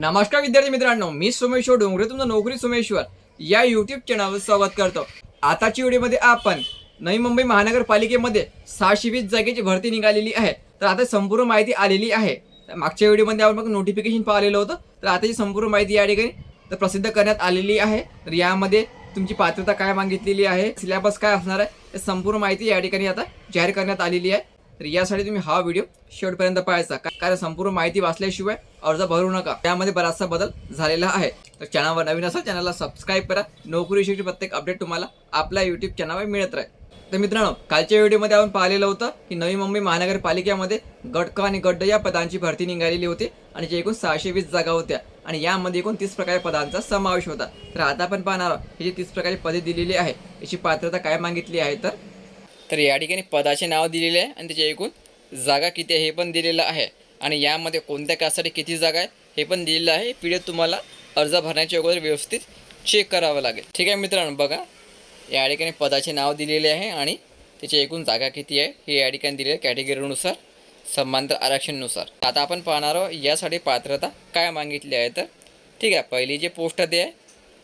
नमस्कार विद्यार्थी मित्रांनो मी सोमेश्वर डोंगरे तुमचं नोकरी सोमेश्वर. या युट्यूब चॅनलवर स्वागत करतो. आताच्या व्हिडिओमध्ये आपण नवी मुंबई महानगरपालिकेमध्ये सहाशे वीस जागेची भरती निघालेली आहे. तर आता संपूर्ण माहिती आलेली आहे. तर मागच्या व्हिडिओमध्ये आपण मग नोटिफिकेशन पाहिलेलं होतं. तर आताची संपूर्ण माहिती या ठिकाणी तर प्रसिद्ध करण्यात आलेली आहे. तर यामध्ये तुमची पात्रता काय मागितलेली आहे सिलेबस काय असणार आहे हे संपूर्ण माहिती या ठिकाणी आता जाहीर करण्यात आलेली आहे. तर यासाठी तुम्ही हा व्हिडिओ शेवटपर्यंत पाहायचा. कारण संपूर्ण माहिती वाचल्याशिवाय अर्ज भरू नका. त्यामध्ये बराचसा बदल झालेला आहे. तर चॅनलवर नवीन असाल चॅनलला सबस्क्राईब करा. नोकरीविषयीची प्रत्येक अपडेट तुम्हाला आपल्या युट्यूब चॅनलवर मिळत राहील. तर मित्रांनो कालच्या व्हिडिओमध्ये आपण पाहिलेलं होतं की नवी मुंबई महानगरपालिकेमध्ये गडक आणि गड्ड या पदांची भरती निघालेली होती आणि जे एकूण सहाशे वीस जागा होत्या आणि यामध्ये एकूण तीस प्रकारे पदांचा समावेश होता. तर आता आपण पाहणार आहोत ही जी तीस प्रकारे पदे दिलेली आहे याची पात्रता काय मागितली आहे तर तर या ठिकाणी पदाचे नाव दिलेले आहे आणि त्याचे एकूण जागा किती आहे हे पण दिलेलं आहे. आणि यामध्ये कोणत्या कास्टसाठी किती जागा आहे हे पण दिलेलं आहे. पी तुम्हाला अर्ज भरण्याच्या अगोदर व्यवस्थित चेक करावं लागेल. ठीक आहे मित्रांनो बघा. या ठिकाणी पदाचे नाव दिलेले आहे आणि त्याची एकूण जागा किती आहे हे या ठिकाणी दिलेलं आहे कॅटेगरीनुसार समांतर आरक्षणनुसार. आता आपण पाहणार आहोत यासाठी पात्रता काय मागितली आहे तर. ठीक आहे पहिली जी पोस्ट ते आहे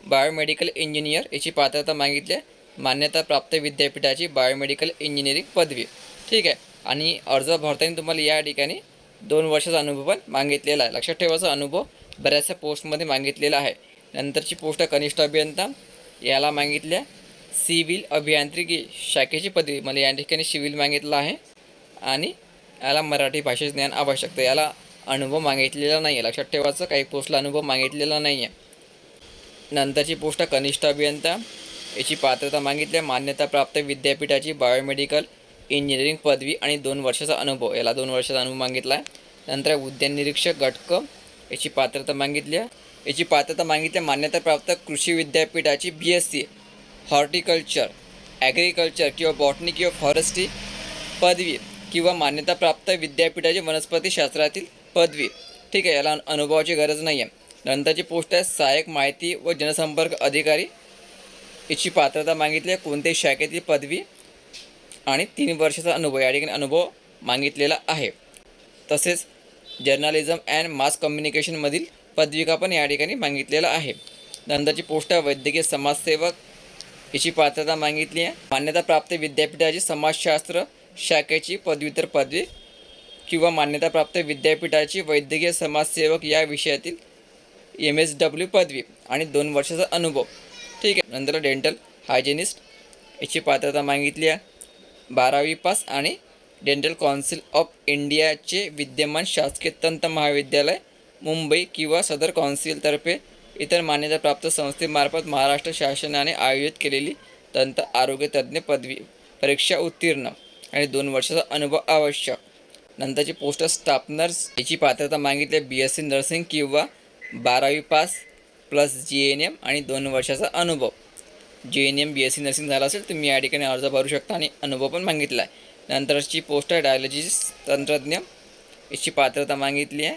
बायोमेडिकल इंजिनियर याची पात्रता मागितली आहे. मान्यताप्राप्त विद्यापीठाची बायोमेडिकल इंजिनिअरिंग पदवी. ठीक आहे. आणि अर्ज भरताना तुम्हाला या ठिकाणी दोन वर्षाचा अनुभव पण मागितलेला आहे. लक्षात ठेवायचा अनुभव बऱ्याचशा पोस्टमध्ये मागितलेला आहे. नंतरची पोस्ट कनिष्ठ अभियंता याला मागितल्या. सिव्हिल अभियांत्रिकी शाखेची पदवी मला या ठिकाणी सिव्हिल मागितलं आहे. आणि याला मराठी भाषेचे ज्ञान आवश्यक तर याला अनुभव मागितलेला नाही आहे लक्षात ठेवायचं काही पोस्टला अनुभव मागितलेला नाही आहे नंतरची पोस्ट कनिष्ठ अभियंता. याची पात्रता मागितली आहे मान्यताप्राप्त विद्यापीठाची बायोमेडिकल इंजिनिअरिंग पदवी आणि दोन वर्षाचा अनुभव. याला दोन वर्षाचा अनुभव मागितला आहे नंतर उद्यान निरीक्षक घटक याची पात्रता मागितली आहे याची पात्रता मागितली आहे मान्यताप्राप्त कृषी विद्यापीठाची B S C horticulture agriculture किंवा बॉटनी किंवा फॉरेस्ट्री पदवी किंवा मान्यताप्राप्त विद्यापीठाची वनस्पतीशास्त्रातील पदवी. ठीक आहे याला अनुभवाची गरज नाही आहे नंतरची पोस्ट आहे सहाय्यक माहिती व जनसंपर्क अधिकारी याची पात्रता मागितली आहे. कोणत्याही शाखेतील पदवी आणि तीन वर्षाचा अनुभव या ठिकाणी अनुभव मागितलेला आहे. तसेच जर्नलिझम अँड मास कम्युनिकेशनमधील पदविका पण या ठिकाणी मागितलेला आहे. नंतरची पोस्ट आहे वैद्यकीय समाजसेवक. याची पात्रता मागितली आहे. मान्यताप्राप्त विद्यापीठाची समाजशास्त्र शाखेची पदव्युत्तर पदवी किंवा मान्यताप्राप्त विद्यापीठाची वैद्यकीय समाजसेवक या विषयातील एम एस डब्ल्यू पदवी आणि दोन वर्षाचा अनुभव. ठीक आहे. नंतर डेंटल हायजेनिस्ट याची पात्रता मागितली आहे. बारावी पास आणि डेंटल कौन्सिल ऑफ इंडियाचे विद्यमान शासकीय तंत्र महाविद्यालय मुंबई किंवा सदर कौन्सिलतर्फे इतर मान्यताप्राप्त संस्थेमार्फत महाराष्ट्र शासनाने आयोजित केलेली दंत आरोग्य तज्ज्ञ पदवी परीक्षा उत्तीर्ण आणि दोन वर्षाचा अनुभव आवश्यक. नंतरची पोस्ट स्टाफ नर्स याची पात्रता मागितली बी एस सी नर्सिंग किंवा बारावी pass plus G N M आणि दोन वर्षाचा अनुभव. G N M B S C nursing झाला असेल तुम्ही या ठिकाणी अर्ज भरू शकता आणि अनुभव पण मागितला आहे. नंतरची पोस्ट आहे डायलॉजिस्ट तंत्रज्ञ. याची पात्रता मागितली आहे.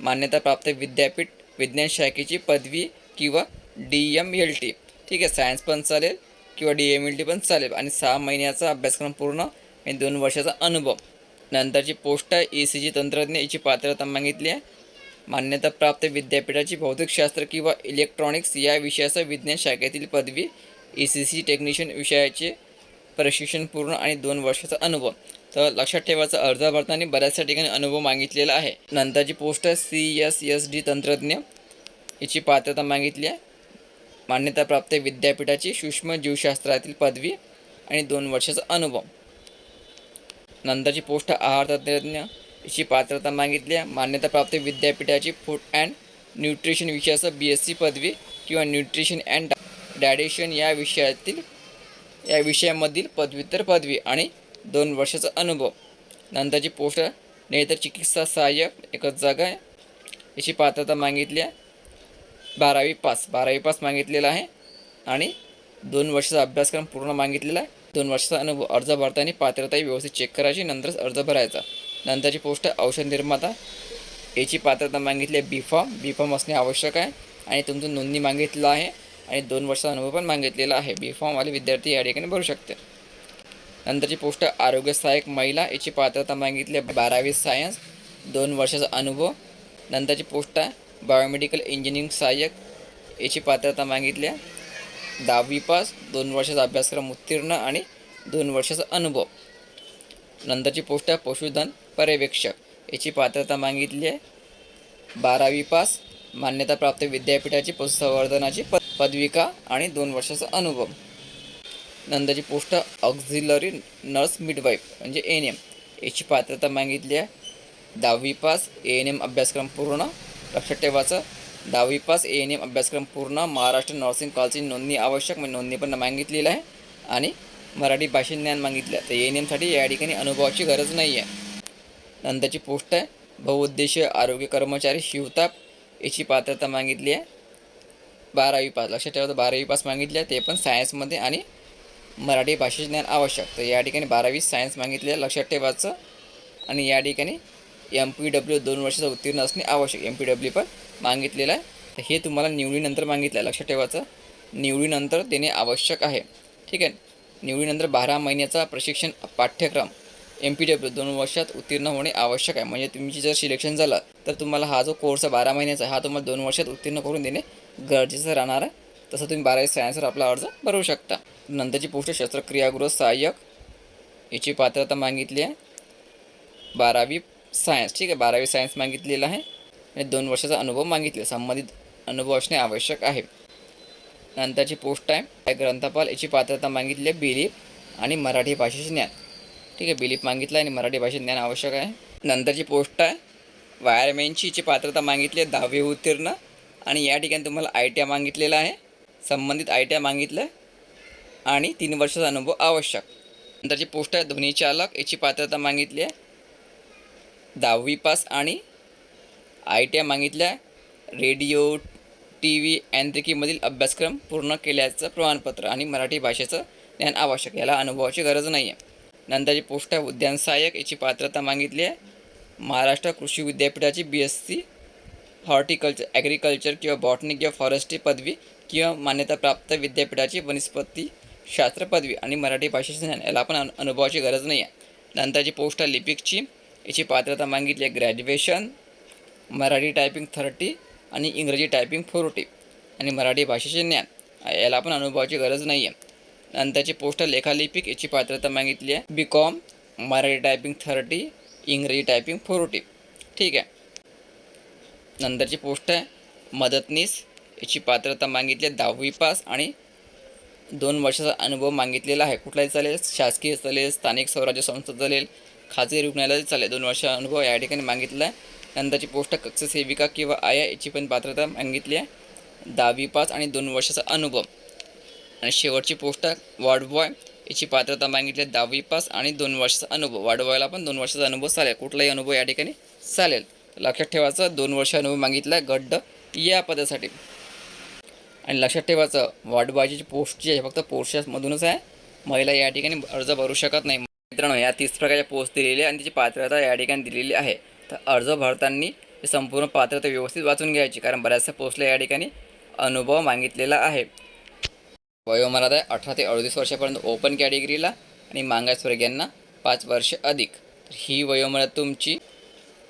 मान्यताप्राप्त विद्यापीठ विज्ञान शाखेची पदवी किंवा डी एम एल टी. ठीक आहे सायन्स पण चालेल किंवा डी एम एल टी पण चालेल आणि सहा महिन्याचा अभ्यासक्रम पूर्ण आणि दोन वर्षाचा अनुभव. नंतरची पोस्ट आहे ई सी जी तंत्रज्ञ याची पात्रता मागितली आहे. मान्यताप्राप्त विद्यापीठाची भौतिकशास्त्र किंवा इलेक्ट्रॉनिक्स या विषयाचा विज्ञान शाखेतील पदवी ई सी सी टेक्निशियन विषयाचे प्रशिक्षण पूर्ण आणि दोन वर्षाचा अनुभव. तर लक्षात ठेवायचा अर्ज भरताना बऱ्याचशा ठिकाणी अनुभव मागितलेला आहे. नंतरची पोस्ट आहे सी एस एस डी तंत्रज्ञ याची पात्रता मागितली आहे. मान्यताप्राप्त विद्यापीठाची सूक्ष्म जीवशास्त्रातील पदवी आणि दोन वर्षाचा अनुभव. नंतरची पोस्ट आहार तंत्रज्ञ याची पात्रता मागितली आहे. मान्यताप्राप्त विद्यापीठाची फूड अँड न्यूट्रिशन विषयाचं बी एस सी पदवी किंवा न्यूट्रिशन अँड डायडेशन या विषयातील या विषयामधील पदव्युत्तर पदवी आणि दोन वर्षाचा अनुभव. नंतरची पोस्ट नेतर चिकित्सा सहाय्यक एकच जागा आहे. याची पात्रता मागितली आहे. बारावी पास बारावी पास मागितलेला आहे आणि दोन वर्षाचा अभ्यासक्रम पूर्ण मागितलेला आहे. दोन वर्षाचा अनुभव अर्ज भरताना पात्रताही व्यवस्थित चेक करायची नंतरच अर्ज भरायचा. नंतरची पोस्ट औषध निर्माता. याची पात्रता मागितली आहे बी फॉर्म बी फॉर्म असणे आवश्यक आहे. आणि तुमचं नोंदणी मागितलं आहे. आणि दोन वर्षाचा अनुभव पण मागितलेला आहे. बी फॉर्मवाले विद्यार्थी या ठिकाणी भरू शकते. नंतरची पोस्ट आरोग्य सहाय्यक महिला. याची पात्रता मागितली आहे बारावी सायन्स. दोन वर्षाचा अनुभव. नंतरची पोस्ट आहे बायोमेडिकल इंजिनिअरिंग सहाय्यक. याची पात्रता मागितली आहे. दहावी पास. दोन वर्षाचा अभ्यासक्रम उत्तीर्ण आणि दोन वर्षाचा अनुभव. नंतरची पोस्ट आहे पशुधन पर्यवेक्षक. याची पात्रता मागितली आहे. बारावी पास. मान्यताप्राप्त विद्यापीठाची पशुसंवर्धनाची प पदविका आणि दोन वर्षाचा अनुभव. नंतरची पोस्ट ऑक्झिलरी नर्स मिडवाईफ म्हणजे एन एम याची पात्रता मागितली आहे. दहावी पास. ए एन एम अभ्यासक्रम पूर्ण. लक्षात ठेवायचं. दहावी पास. ए एन एम अभ्यासक्रम पूर्ण. महाराष्ट्र नर्सिंग कॉलेजची नोंदणी आवश्यक म्हणजे नोंदणी पण मागितलेलं आहे. आणि मराठी भाषेत ज्ञान मागितलं आहे तर ए एन एमसाठी या ठिकाणी अनुभवाची गरज नाही आहे नंतरची पोस्ट आहे बहुउद्देशीय आरोग्य कर्मचारी शिवताप याची पात्रता मागितली आहे. बारावी पास लक्षात ठेवा बारावी पास मागितली आहे ते पण सायन्समध्ये आणि मराठी भाषेचे ज्ञान आवश्यक. तर या ठिकाणी बारावी सायन्स मागितले आहे लक्षात ठेवायचं. आणि या ठिकाणी एम पी डब्ल्यू दोन वर्षाचं उत्तीर्ण असणे आवश्यक एम पी डब्ल्यू पण मागितलेलं आहे. तर हे तुम्हाला निवडीनंतर मागितलं आहे लक्षात ठेवायचं. निवडीनंतर देणे आवश्यक आहे. ठीक आहे. निवडीनंतर बारा महिन्याचा प्रशिक्षण पाठ्यक्रम. एम पी डब्ल्यू दोन वर्षात उत्तीर्ण होणे आवश्यक आहे. म्हणजे तुमची जर सिलेक्शन झालं तर तुम्हाला हा जो कोर्स आहे बारा महिन्याचा हा तुम्हाला दोन वर्षात उत्तीर्ण करून देणे गरजेचं राहणार आहे. तसं तुम्ही बारावी सायन्सवर आपला अर्ज भरू शकता. नंतरची पोस्ट शस्त्रक्रियागृह सहाय्यक. याची पात्रता मागितली आहे. बारावी सायन्स ठीक आहे बारावी सायन्स मागितलेलं आहे. आणि दोन वर्षाचा अनुभव मागितले. संबंधित अनुभव असणे आवश्यक आहे. नंतरची पोस्ट आहे ग्रंथपाल याची पात्रता मागितली आहे बिलीप आणि मराठी भाषेचे ज्ञान. ठीक आहे बिलीप मागितलं आणि मराठी भाषेत ज्ञान आवश्यक आहे. नंतरची पोस्ट आहे वायरमॅनची याची पात्रता मागितली आहे दहावी उत्तीर्ण आणि या ठिकाणी तुम्हाला आय टी आय मागितलेला आहे. संबंधित आय टी आय मागितलं आहे आणि तीन वर्षाचा अनुभव आवश्यक. नंतरची पोस्ट आहे ध्वनीचालक याची पात्रता मागितली आहे. दहावी पास आणि आय टी आय मागितल्या रेडिओ टी व्ही यांत्रिकीमधील अभ्यासक्रम पूर्ण केल्याचं प्रमाणपत्र आणि मराठी भाषेचं ज्ञान आवश्यक याला अनुभवाची गरज नाही आहे नंतरची पोस्ट आहे उद्यान सहाय्यक याची पात्रता मागितली आहे. महाराष्ट्र कृषी विद्यापीठाची B S C horticulture agriculture किंवा बॉटनी किंवा फॉरेस्ट्री पदवी किंवा मान्यताप्राप्त विद्यापीठाची वनस्पती शास्त्र पदवी आणि मराठी भाषेचे ज्ञान याला पण अनुभवाची गरज नाही आहे नंतरची पोस्ट आहे लिपिकची याची पात्रता मागितली आहे. ग्रॅज्युएशन मराठी टायपिंग थर्टी आणि इंग्रजी टायपिंग फोरोटी आणि मराठी भाषेचे ज्ञान. याला पण अनुभवाची गरज नाही आहे नंतरची पोस्ट आहे लेखालिपिक याची पात्रता मागितली आहे. B com Marathi typing thirty इंग्रजी टायपिंग फोरोटी ठीक आहे. नंतरची पोस्ट आहे मदतनीस याची पात्रता मागितली आहे दहावी पास आणि दोन वर्षाचा अनुभव मागितलेला आहे. कुठलाही चालेल शासकीय चालेल स्थानिक स्वराज्य संस्था चालेल खाजगी रुग्णालय चालेल दोन वर्षाचा अनुभव या ठिकाणी मागितला आहे. नंतरची पोस्ट कक्ष सेविका किंवा आया याची पण पात्रता मागितली आहे. दहावी पास आणि दोन वर्षाचा अनुभव. आणि शेवटची पोस्ट वॉर्ड बॉय याची पात्रता मागितली आहे. दहावी पास आणि दोन वर्षाचा अनुभव. वॉर्ड बॉयला पण दोन वर्षाचा अनुभव चालेल. कुठलाही अनुभव या ठिकाणी चालेल. लक्षात ठेवायचं दोन वर्ष अनुभव मागितला आहे गड्ड या पदासाठी. आणि लक्षात ठेवायचं वॉर्ड बॉयची पोस्ट जी आहे फक्त पोस्टमधूनच आहे. महिला या ठिकाणी अर्ज भरू शकत नाही. मित्रांनो या तीस प्रकारच्या पोस्ट दिलेली आहे आणि त्याची पात्रता या ठिकाणी दिलेली आहे. तर अर्ज भरताना संपूर्ण पात्रता व्यवस्थित वाचून घ्यायची कारण बऱ्याचशा पोस्टला या ठिकाणी अनुभव मागितलेला आहे. वयोमर्यादा आहे अठरा ते अडतीस वर्षापर्यंत ओपन कॅटेगरीला आणि मागासवर्गीयांना पाच वर्ष अधिक. तर ही वयोमर्यादा तुमची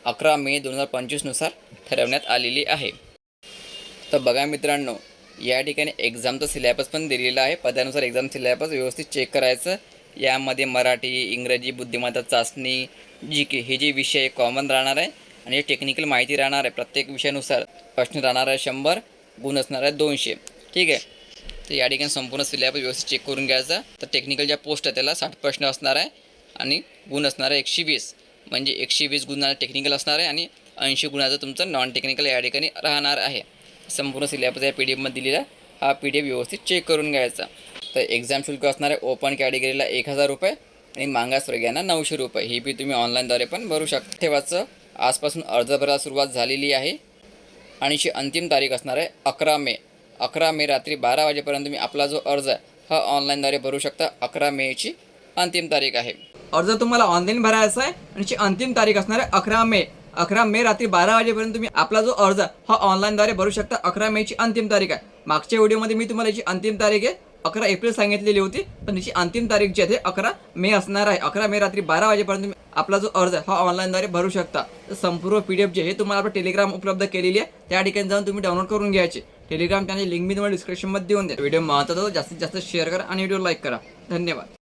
अकरा मे दोन हजार पंचवीसनुसार ठरवण्यात आलेली आहे. तर बघा मित्रांनो या ठिकाणी एक्झामचं सिलेबस पण दिलेला आहे. पदानुसार एक्झाम सिलेबस व्यवस्थित चेक करायचं. यामध्ये मराठी इंग्रजी बुद्धिमत्ता चाचणी जी के हे जे विषय कॉमन राहणार आहे आणि टेक्निकल माहिती राहणार आहे प्रत्येक विषयानुसार प्रश्न राहणार आहे शंभर गुण असणार आहे दोनशे. ठीक आहे? तर या ठिकाणी संपूर्ण सिलेबस व्यवस्थित चेक करून घ्यायचा. तर टेक्निकल ज्या पोस्ट आहे त्याला साठ प्रश्न असणार आहे आणि गुण असणार आहे एकशे वीस. म्हणजे एकशे वीस गुणाला टेक्निकल असणार आहे आणि ऐंशी गुणाचं तुमचं नॉन टेक्निकल या ठिकाणी राहणार आहे. संपूर्ण सिलेबस या पी डी एफमध्ये दिलेला हा पी डी एफ व्यवस्थित चेक करून घ्यायचा. तर एक्झाम शुल्क असणार आहे ओपन कॅटेगरीला एक हजार रुपये आणि मागासवर्गीयांना नऊशे रुपये. ही बी तुम्ही ऑनलाईनद्वारे पण भरू शकता. ठेवायचं. आजपासून अर्ज भरायला सुरुवात झालेली आहे. आणि ची अंतिम तारीख असणार आहे अकरा मे. अकरा मे रात्री बारा वाजेपर्यंत तुम्ही आपला जो अर्ज आहे हा ऑनलाईनद्वारे भरू शकता. अकरा मेची अंतिम तारीख आहे. अर्ज तुम्हाला ऑनलाईन भरायचा आहे आणि ची अंतिम तारीख असणार आहे अकरा मे. अकरा मे रात्री बारा वाजेपर्यंत तुम्ही आपला जो अर्ज हा ऑनलाईनद्वारे भरू शकता. अकरा मेची अंतिम तारीख आहे. मागच्या व्हिडिओमध्ये मी तुम्हाला याची अंतिम तारीख आहे अकरा एप्रिल सांगितलेली होती पण याची अंतिम तारीख जी आहे ते अकरा मे असणार आहे. अकरा मे रात्री बारा वाजेपर्यंत तुम्ही आपला जो अर्ज आहे हा ऑनलाईनद्वारे भरू शकता. तर संपूर्ण पी डी एफ जे हे तुम्हाला आपलं टेलिग्राम उपलब्ध केलेली आहे. त्या ठिकाणी जाऊन तुम्ही डाउनलोड करून घ्यायचे. टेलिग्राम चॅनल लिंक मी तुम्हाला डिस्क्रिप्शनमध्ये देऊन द्या व्हिडिओ महत्त्वाचा जास्तीत जास्त शेअर करा आणि व्हिडिओ लाईक करा. धन्यवाद.